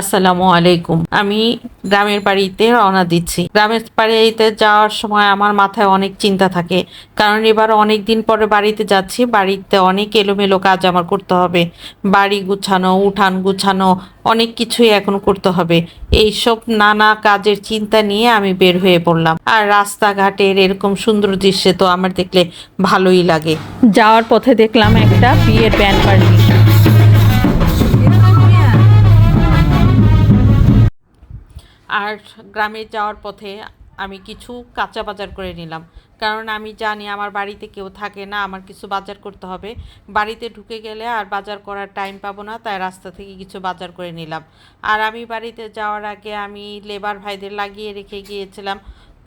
আসসালামু আলাইকুম। আমি গ্রামের বাড়িতে রওনা দিচ্ছি। গ্রামের বাড়িতে যাওয়ার সময় আমার মাথায় অনেক চিন্তা থাকে। কারণ এবার অনেক দিন পরে বাড়িতে যাচ্ছি। বাড়িতে অনেক এলোমেলো কাজ আমার করতে হবে। বাড়ি গুছানো, উঠান গুছানো, অনেক কিছুই এখন করতে হবে। এইসব নানা কাজের চিন্তা নিয়ে আমি বের হয়ে পড়লাম। আর রাস্তাঘাটের এরকম সুন্দর দৃশ্যে তো আমার দেখলে ভালোই লাগে। যাওয়ার পথে দেখলাম একটা বিয়ের ব্যান্ড পার্টি আর গ্রামে যাওয়ার পথে আমি কিছু কাঁচা বাজার করে নিলাম। কারণ আমি জানি আমার বাড়িতে কেউ থাকে না, আমার কিছু বাজার করতে হবে। বাড়িতে ঢুকে গেলে আর বাজার করার টাইম পাবো না, তাই রাস্তা থেকে কিছু বাজার করে নিলাম। আর আমি বাড়িতে যাওয়ার আগে আমি লেবার ভাইদের লাগিয়ে রেখে গিয়েছিলাম।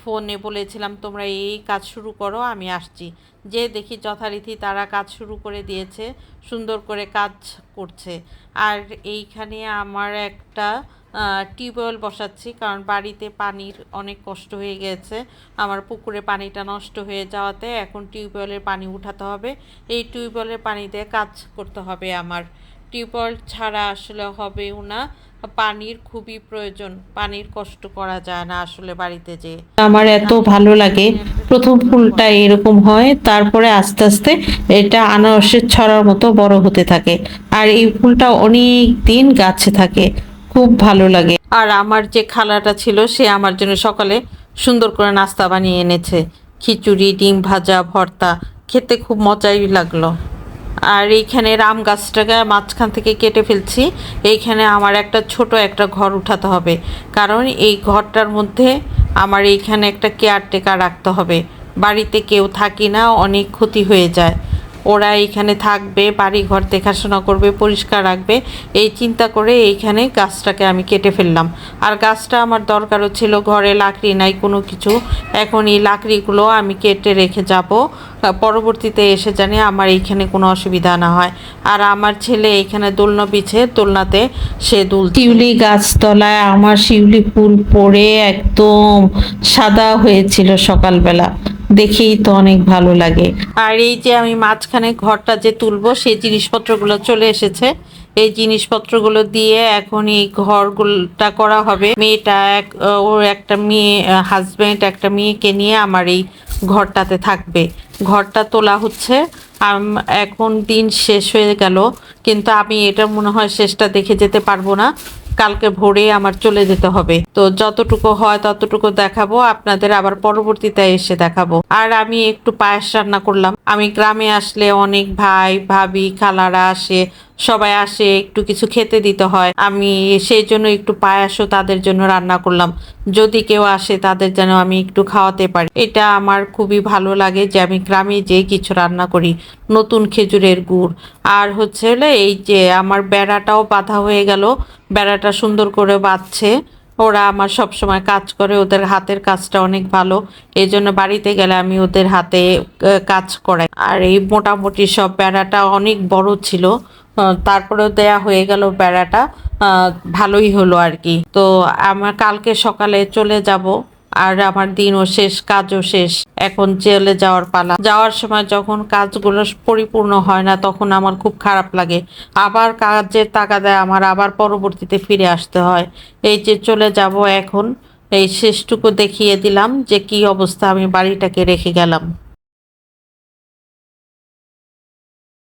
ফোনে বলেছিলাম, তোমরা এই কাজ শুরু করো, আমি আসছি। যে দেখি যথারীতি তারা কাজ শুরু করে দিয়েছে, সুন্দর করে কাজ করছে। আর এইখানে আমার একটা টিউবওয়েল বসাচ্ছি, কারণ বাড়িতে পানির অনেক কষ্ট হয়ে গেছে। আমার পুকুরে পানিটা নষ্ট হয়ে যাওয়াতে এখন টিউবওয়েলের পানি উঠাতে হবে। এই টিউবওয়েলের পানি দিয়ে কাজ করতে হবে আমার। টিউবওয়েল ছাড়া আসলে হবেও না। পানির খুবই প্রয়োজন, পানির কষ্ট করা যায় না আসলে বাড়িতে যে আমার এত ভালো লাগে, প্রথম ফুলটা এরকম হয়, তারপরে আস্তে আস্তে এটা আনারসের ছড়ার মতো বড় হতে থাকে। আর এই ফুলটা অনেক দিন গাছে থাকে। খুব ভালো লাগে। আর আমার যে খালাটা ছিল, সে আমার জন্য সকালে সুন্দর করে নাস্তা বানিয়ে এনেছে। খিচুড়ি, ডিম ভাজা, ভর্তা। খেতে খুব মজাই লাগল। আর এইখানে রাম গাছটাকে মাঝখান থেকে কেটে ফেলছি। এইখানে আমার একটা ছোট একটা ঘর উঠাতে হবে। কারণ এই ঘরটার মধ্যে আমার এইখানে একটা কেয়ারটেকার রাখতে হবে। বাড়িতে কেউ থাকি না, অনেক ক্ষতি হয়ে যায়। ওরা এইখানে থাকবে বাড়ি ঘর দেখাশোনা করবে, পরিষ্কার রাখবে। এই চিন্তা করে এইখানে গাছটাকে আমি কেটে ফেললাম। আর গাছটা আমার দরকারও ছিল, ঘরে লাকড়ি নাই কোনো কিছু। এখন এই লাকড়িগুলো আমি কেটে রেখে যাব। পরবর্তীতে এসে জানি আমার এইখানে কোনো অসুবিধা না হয়। আর আমার ছেলে এইখানে দোলনা বিছে, দোলনাতে সে দুল শিউলি গাছতলায় আমার শিউলি ফুল পড়ে একদম সাদা হয়েছিল সকালবেলা। দেখেই তো অনেক ভালো লাগে। আর এই যে আমি মাঝখানে ঘরটা যে তুলবো, সেই জিনিসপত্রগুলো চলে এসেছে। এই জিনিসপত্রগুলো দিয়ে এখন এই ঘরগুলোটা করা হবে। মেয়েটা এক ওর একটা মেয়ে হাজবেন্ড একটা মেয়েকে নিয়ে আমার এই ঘরটাতে থাকবে। ঘরটা তোলা হচ্ছে। এখন দিন শেষ হয়ে গেল। কিন্তু আমি এটা মনে হয় শেষটা দেখে যেতে পারব না। কালকে ভোরে আমার চলে যেতে হবে। তো যতটুকু হয় ততটুকু দেখাবো, আপনাদের আবার পরবর্তীতে এসে দেখাবো। আর আমি একটু পায়েস রান্না করলাম। আমি গ্রামে আসলে অনেক ভাই, ভাবি, খালারা আসে, সবাই আসে, একটু কিছু খেতে দিতে হয়। আমি সেই জন্য একটু পায়াসও তাদের জন্য রান্না করলাম। যদি কেউ আসে তাদের যেন আমি একটু খাওয়াতে পারি। এটা আমার খুবই ভালো লাগে যে আমি গ্রামে যে কিছু রান্না করি। নতুন খেজুরের গুড়। আর হচ্ছে হলে এই যে আমার বেড়াটাও বাঁধা হয়ে গেল। বেড়াটা সুন্দর করে বাঁধছে। ওরা আমার সব সময় কাজ করে, ওদের হাতের কাজটা অনেক ভালো। এই জন্য বাড়িতে গেলে আমি ওদের হাতে কাজ করাই। আর এই মোটামুটি সব বেড়াটা অনেক বড় ছিল। তারপরেও দেয়া হয়ে গেল বেড়াটা। ভালোই হলো আর কি। তো আমার কালকে সকালে চলে যাব। আর আমার দিনও শেষ, কাজও শেষ। এখন জেলে যাওয়ার পালা। যাওয়ার সময় যখন কাজগুলো পরিপূর্ণ হয় না, তখন আমার খুব খারাপ লাগে। আবার কাজের টাকা দেয় আমার, আবার পরবর্তীতে ফিরে আসতে হয়। এই যে চলে যাব এখন, এই শেষটুকু দেখিয়ে দিলাম যে কি অবস্থা আমি বাড়িটাকে রেখে গেলাম।